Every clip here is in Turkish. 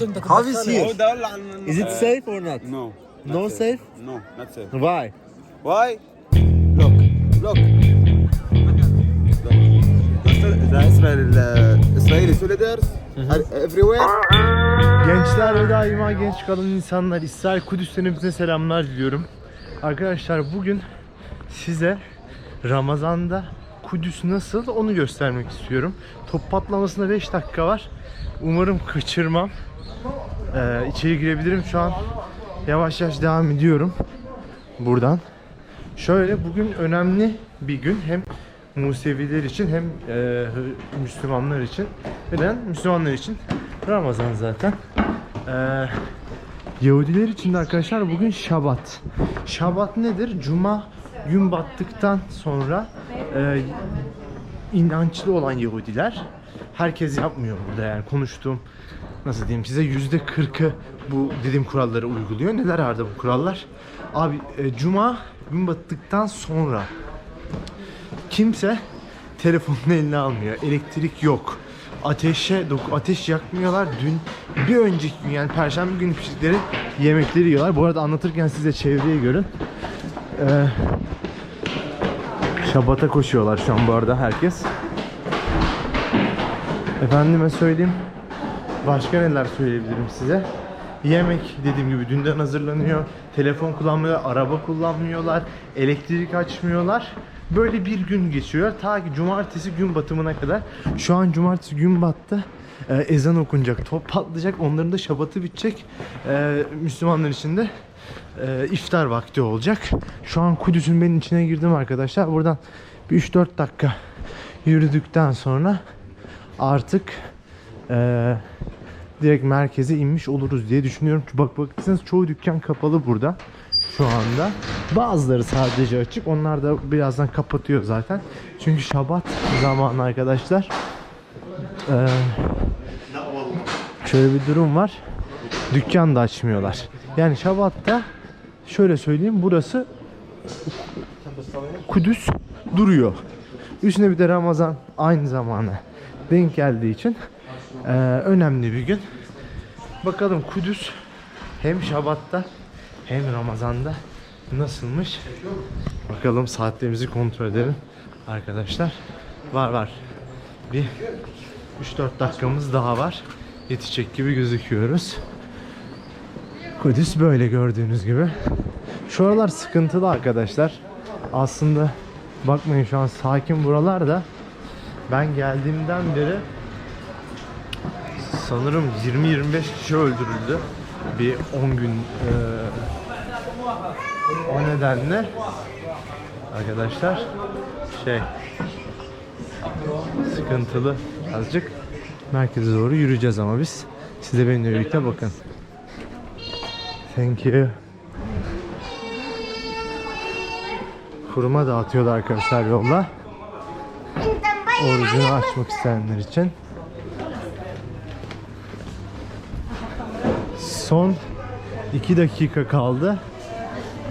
How is here? Oh, is it safe or not? No. No safe. safe? No, not safe. Why? Why? Look, look. The Israel, uh, Israeli soldiers mhm. everywhere. Gençler ve daima genç kalan insanlar İsrail Kudüs dönemimize selamlar diliyorum. Arkadaşlar bugün size Ramazan'da Kudüs nasıl onu göstermek istiyorum. Top patlamasına 5 dakika var. Umarım kaçırmam. Ee, içeri girebilirim şu an. Yavaş yavaş devam ediyorum. Buradan. Şöyle bugün önemli bir gün. Hem Museviler için hem e, Müslümanlar için. Neden? Müslümanlar için Ramazan zaten. Ee, Yahudiler için de arkadaşlar bugün Şabat. Şabat nedir? Cuma gün battıktan sonra e, inançlı olan Yahudiler herkes yapmıyor burada yani konuştuğum nasıl diyeyim size yüzde kırkı bu dediğim kuralları uyguluyor. Neler vardı bu kurallar? Abi e, cuma gün battıktan sonra kimse telefonunu eline almıyor. Elektrik yok. Ateşe ateş yakmıyorlar. Dün bir önceki gün yani perşembe günü pişirdikleri yemekleri yiyorlar. Bu arada anlatırken size çevreyi görün. Ee, Şabat'a koşuyorlar şu an bu arada herkes. Efendime söyleyeyim. Başka neler söyleyebilirim size? Yemek dediğim gibi dünden hazırlanıyor. Telefon kullanmıyorlar, araba kullanmıyorlar, elektrik açmıyorlar. Böyle bir gün geçiyor. Ta ki cumartesi gün batımına kadar. Şu an cumartesi gün battı. Ee, ezan okunacak, top patlayacak. Onların da şabatı bitecek. Ee, Müslümanlar için de e, iftar vakti olacak. Şu an Kudüs'ün benim içine girdim arkadaşlar. Buradan bir 3-4 dakika yürüdükten sonra artık e, direkt merkeze inmiş oluruz diye düşünüyorum. Bak bakırsanız çoğu dükkan kapalı burada şu anda. Bazıları sadece açık. Onlar da birazdan kapatıyor zaten. Çünkü şabat zamanı arkadaşlar. Ee, şöyle bir durum var. Dükkan da açmıyorlar. Yani şabatta şöyle söyleyeyim burası Kudüs duruyor. Üstüne bir de Ramazan aynı zamana denk geldiği için eee, önemli bir gün. Bakalım Kudüs hem Şabat'ta hem Ramazan'da nasılmış? Bakalım saatlerimizi kontrol edelim arkadaşlar. Var var. Bir 3-4 dakikamız daha var. Yetişecek gibi gözüküyoruz. Kudüs böyle gördüğünüz gibi. Şu aralar sıkıntılı arkadaşlar. Aslında bakmayın şu an sakin buralar da ben geldiğimden beri sanırım 20-25 kişi öldürüldü. Bir 10 gün eee, o nedenle arkadaşlar şey sıkıntılı azıcık merkeze doğru yürüyeceğiz ama biz. Siz de benimle birlikte bakın. Thank you. Kuruma dağıtıyorlar arkadaşlar yolda. Orucunu açmak isteyenler için. Son 2 dakika kaldı.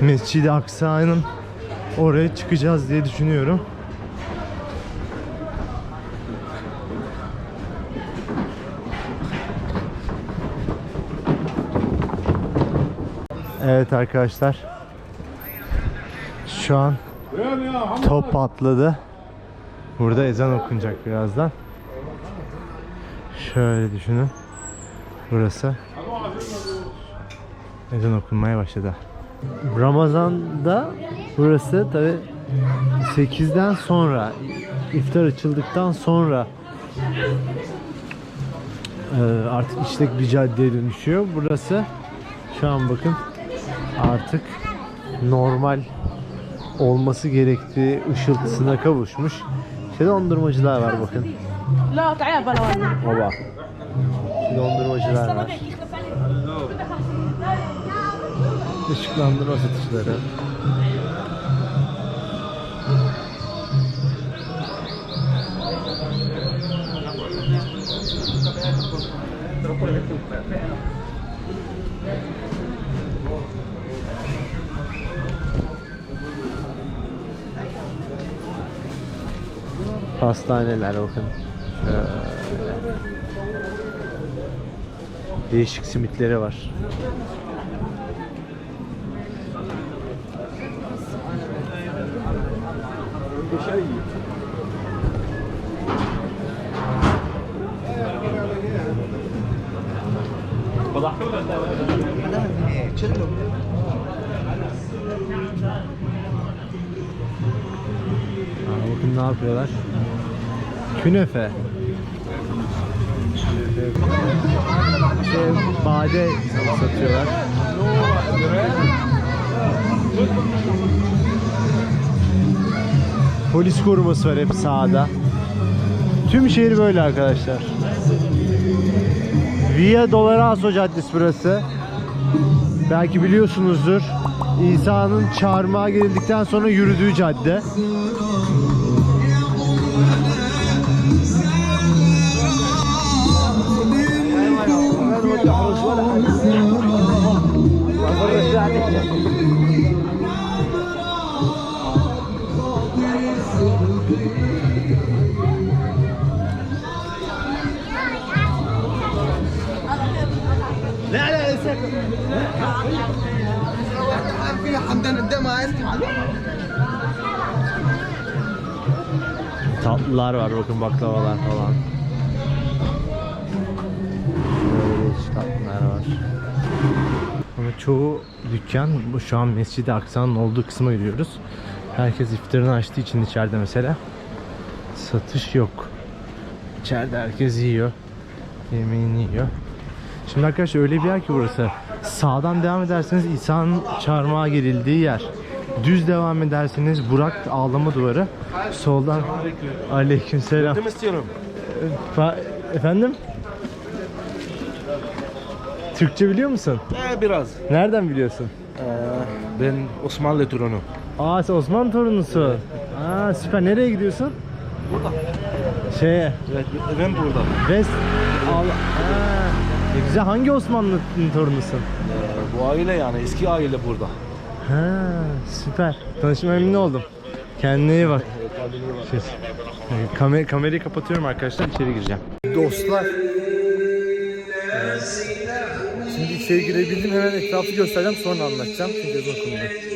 Mescid-i Aksa'nın oraya çıkacağız diye düşünüyorum. Evet arkadaşlar. Şu an top patladı. Burada ezan okunacak birazdan. Şöyle düşünün. Burası ezan okunmaya başladı. Ramazan'da burası tabi 8'den sonra iftar açıldıktan sonra e, artık işlek bir caddeye dönüşüyor. Burası şu an bakın artık normal olması gerektiği ışıltısına kavuşmuş. İşte dondurmacılar var bakın. Baba. Dondurmacılar var. Işıklandırma satışları. Pastaneler bakın. Şöyle. Değişik simitleri var. Aa, bakın ne yapıyorlar. Künefe. Şey, bade satıyorlar. Polis koruması var hep sağda. Tüm şehir böyle arkadaşlar. Via Doloroso Caddesi burası. Belki biliyorsunuzdur. İsa'nın çarmıha gelindikten sonra yürüdüğü cadde. Tatlılar var bakın baklavalar falan. Böyle tatlılar var. Ama çoğu dükkan bu şu an Mescid-i Aksa'nın olduğu kısma gidiyoruz. Herkes iftarını açtığı için içeride mesela satış yok. İçeride herkes yiyor. Yemeğini yiyor. Şimdi arkadaşlar öyle bir yer ki burası. Sağdan devam ederseniz İsa'nın çarmıha gerildiği yer. Düz devam ederseniz Burak ağlama duvarı. Soldan aleykümselam. Yardım istiyorum. Fa- Efendim? Türkçe biliyor musun? Ee, biraz. Nereden biliyorsun? Ee, ben Osmanlı torunu. Aa sen Osman torunusun. Aa süper. Nereye gidiyorsun? Burada. Şeye. Evet, ben burada. West. Al. Aa, ne güzel. Hangi Osmanlı torunusun? Ee, bu aile yani eski aile burada. Ha süper. Tanışma memnun oldum. Kendine iyi bak. Şey, kamer kamerayı kapatıyorum arkadaşlar. içeri gireceğim. Dostlar. Şimdi içeri girebildim. Hemen etrafı göstereceğim. Sonra anlatacağım. Çünkü uzun konuda.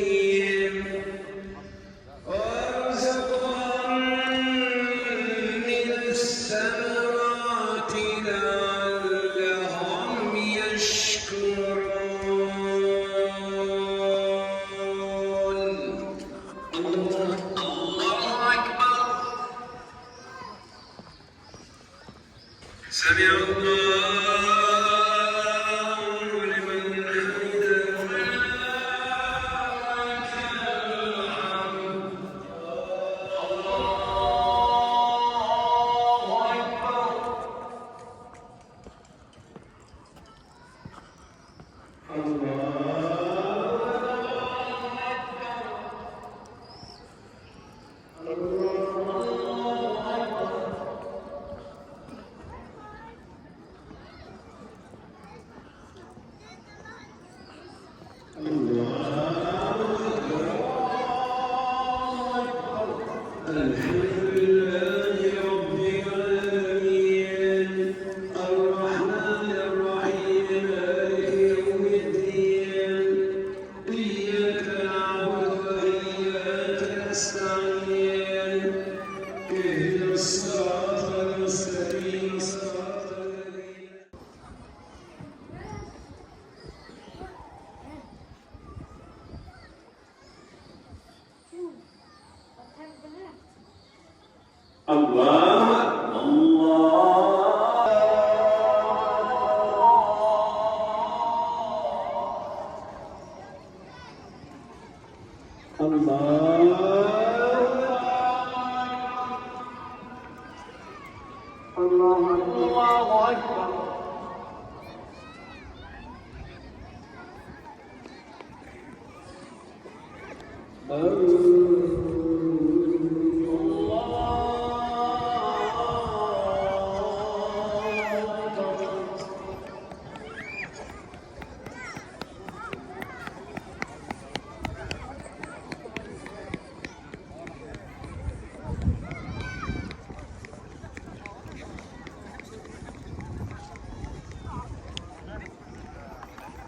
الله أكبر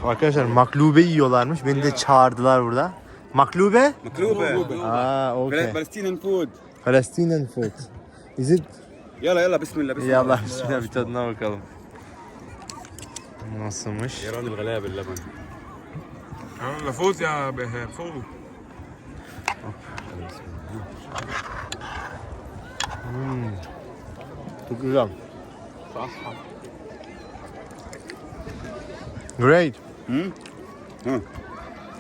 Arkadaşlar maklube yiyorlarmış. Beni de çağırdılar burada. Maklube? مقلوبه Aa, okay. Palestinian food Palestinian food. Is it? يلا يلا بسم الله بسم İyi Allah bismillah bir tadına bakalım. Nasılmış? ايران الغلاء باللبن فوز يا بهاء فوز Çok güzel. Great. Hmm? Hmm.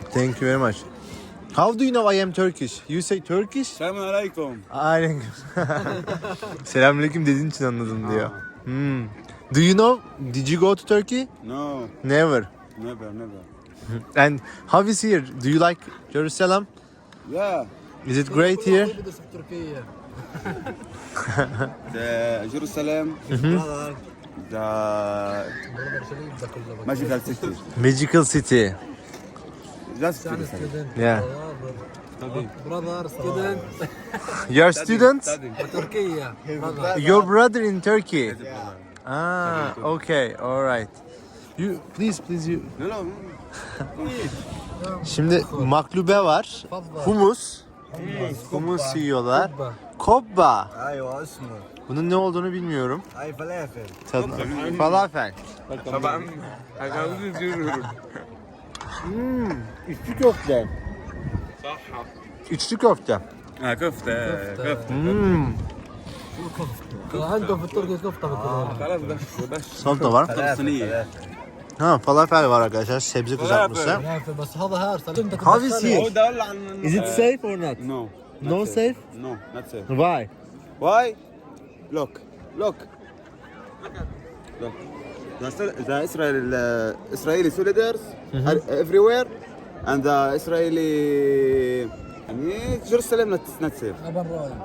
Thank you very much. How do you know I am Turkish? You say Turkish? Selamun aleyküm. Aleyküm. Selamünaleyküm dediğin için anladım diyor. Hmm. Do you know? Did you go to Turkey? No. Never. Never, never. And how is here? Do you like Jerusalem? Yeah. Is it great here? The Jerusalem. Mm-hmm. the magical city Magical city. just Jerusalem Yeah. brother, student, Your students? Turkey. Brother. Your brother in Turkey. Ah, okay, all right. You please please you. no no Şimdi maklube var. Humus. Humus yiyorlar. Kobba. ايوه اسمه Bunun ne olduğunu bilmiyorum. Ay falafel. Tadına. Falafel. Tamam. Hakkımızı izliyorum. Hmm, içli köfte. Sahha. İçli köfte. Ha köfte. Köfte. Hmm. Hangi fıtır ki köfte fıtır. Salata var. Ha falafel var arkadaşlar sebze kızartması. How is it? Is it ee, safe or not? No. No safe? No, not safe. Why? Why? Look, look. Look. The, uh, Israeli soldiers mm -hmm. are everywhere, and the Israeli Jerusalem not, not safe.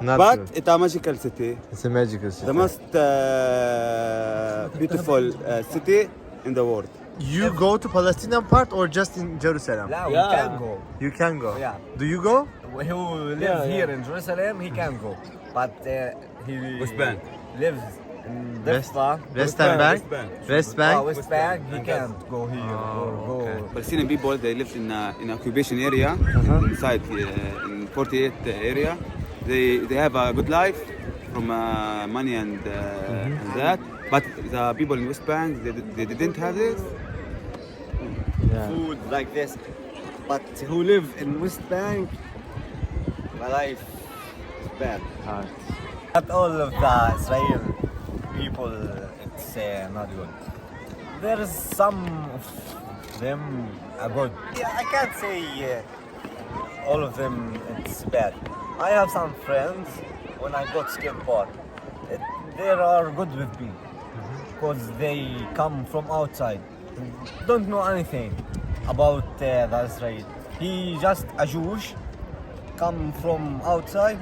Not but true. it's a magical city. It's a magical city. The most uh, beautiful uh, city in the world. You go to Palestinian part or just in Jerusalem? No, yeah. we can go. You can go. Yeah. Do you go? He will live yeah, here yeah. in Jerusalem. He can go. But uh, he West Bank. lives in West- Defta. Western Bank? West Bank. West Uh, Bank? West Bank, he can't go here or go. Palestinian people they live in a, in occupation area inside uh, in 48 area. They they have a good life from uh, money and, uh, and that. But the people in West Bank they, they didn't have this. Food like this. But who live in West Bank, the life is bad. Not all of the Israel people, it's uh, not good. There's some of them are good. Yeah, I can't say uh, all of them it's bad. I have some friends when I got skateboard. It, they are good with me because they come from outside, don't know anything about uh, the Israel. He just a Jewish, come from outside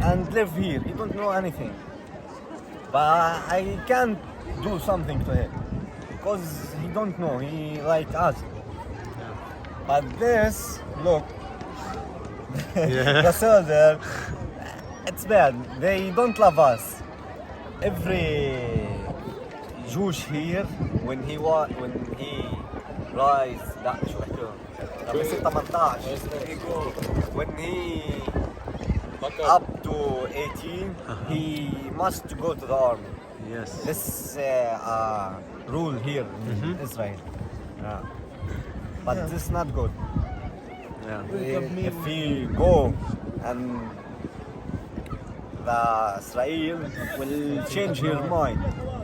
and live here. He don't know anything. But I can't do something to him because he don't know. He like us. But this, look, the soldier, it's bad. They don't love us. Every Jewish here, when he wa when he rise, لا شو احكي لما يصير 18 when he up to 18 he must go to the army. Yes. This uh, uh, rule here in Israel. Yeah. But this is not good. Yeah. If we go and the Israel will change his mind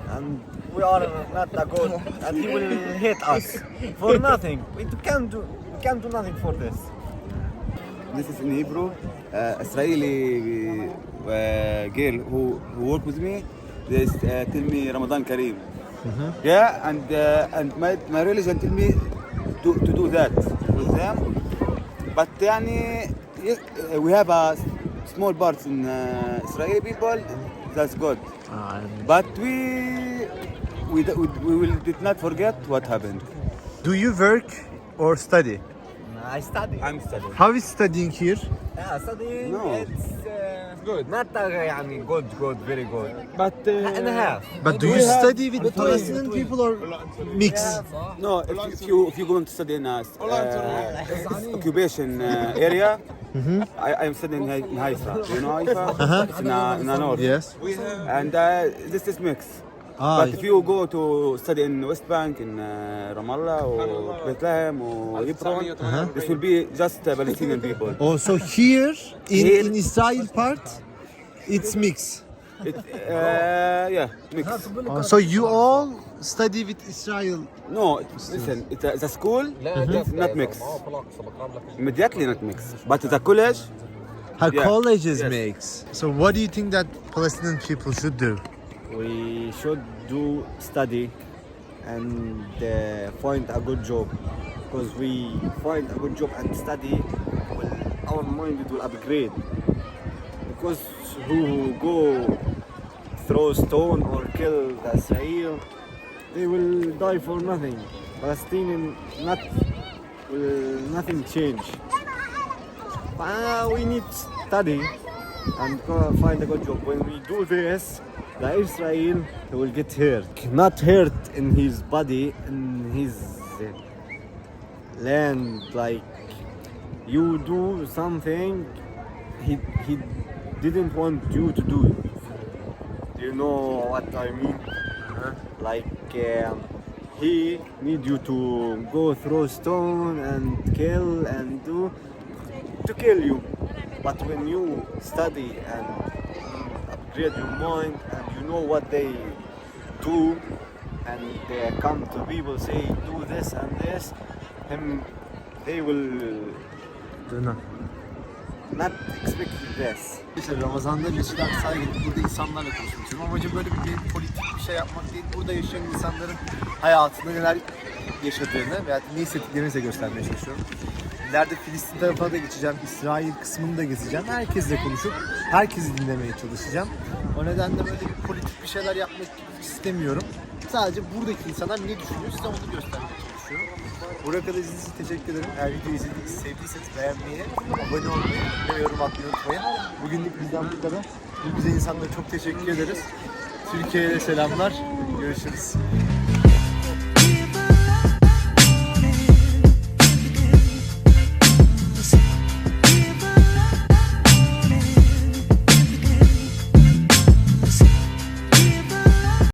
and we are not that good and he will hate us for nothing. We can't do we can't do nothing for this. This is in Hebrew uh, Israeli uh, girl who, who worked with me, they uh, tell me Ramadan Kareem. Mm-hmm. Yeah, and uh, and my, my religion tell me to, to do that with them. But yani, yeah, uh, we have a small part in uh, Israeli people, that's good. Ah, but we we, we, we will did not forget what happened. Do you work or study? I study. I'm studying. How is studying here? Yeah, studying. No. It's uh, good. Not uh, يعني good, good, very good. But And a half. But do you study with Palestinian people or mix? No, if, if you if you're going to study in a uh, occupation uh, area, I, I'm studying in Haifa. You know Haifa? It's in, uh, in the north. Yes. And uh, this is mixed. Ah, but if you go to study in West Bank, in uh, Ramallah or Bethlehem or Hebron, this will be just uh, Palestinian people. Oh, so here in, Here- in Israel part, it's mix. It, uh, yeah, mixed. Oh, so you all study with Israel. No, listen, it's a, it's a school, it's not mixed. Immediately not mixed. But the college, Her Yeah. college is Yes. mix. So what do you think that Palestinian people should do? We should do study and uh, find a good job because we find a good job and study, well, our mind will upgrade. Because who go throw stone or kill the Israel, they will die for nothing. Palestinian not will nothing change. Uh, we need study and find a good job. When we do this, the Israel will get hurt. Not hurt in his body, in his uh, land. Like you do something he, he didn't want you to do. Do you know what I mean? Like um, he need you to go throw stone and kill and do to kill you. But when you study and upgrade your mind and know what they do and they come to people say do this and this, him they will not expect this. İşte Ramazan'da Mescid-i Aksa'ya gidip burada insanlarla konuşmak istiyorum. Amacım böyle bir politik bir şey yapmak değil. Burada yaşayan insanların hayatında neler yaşadığını veya ne hissettiklerini size göstermeye çalışıyorum. İleride Filistin tarafına da geçeceğim. İsrail kısmını da gezeceğim. Herkesle konuşup herkesi dinlemeye çalışacağım. O nedenle böyle bir politik bir şeyler yapmak istemiyorum. Sadece buradaki insanlar ne düşünüyor size onu göstermeye çalışıyorum. Buraya kadar izlediğiniz için teşekkür ederim. Eğer videoyu izlediyseniz, sevdiyseniz beğenmeyi, abone olmayı ve yorum atmayı unutmayın. Bugünlük bizden bu kadar. Bu güzel insanlara çok teşekkür ederiz. Türkiye'ye selamlar. Görüşürüz.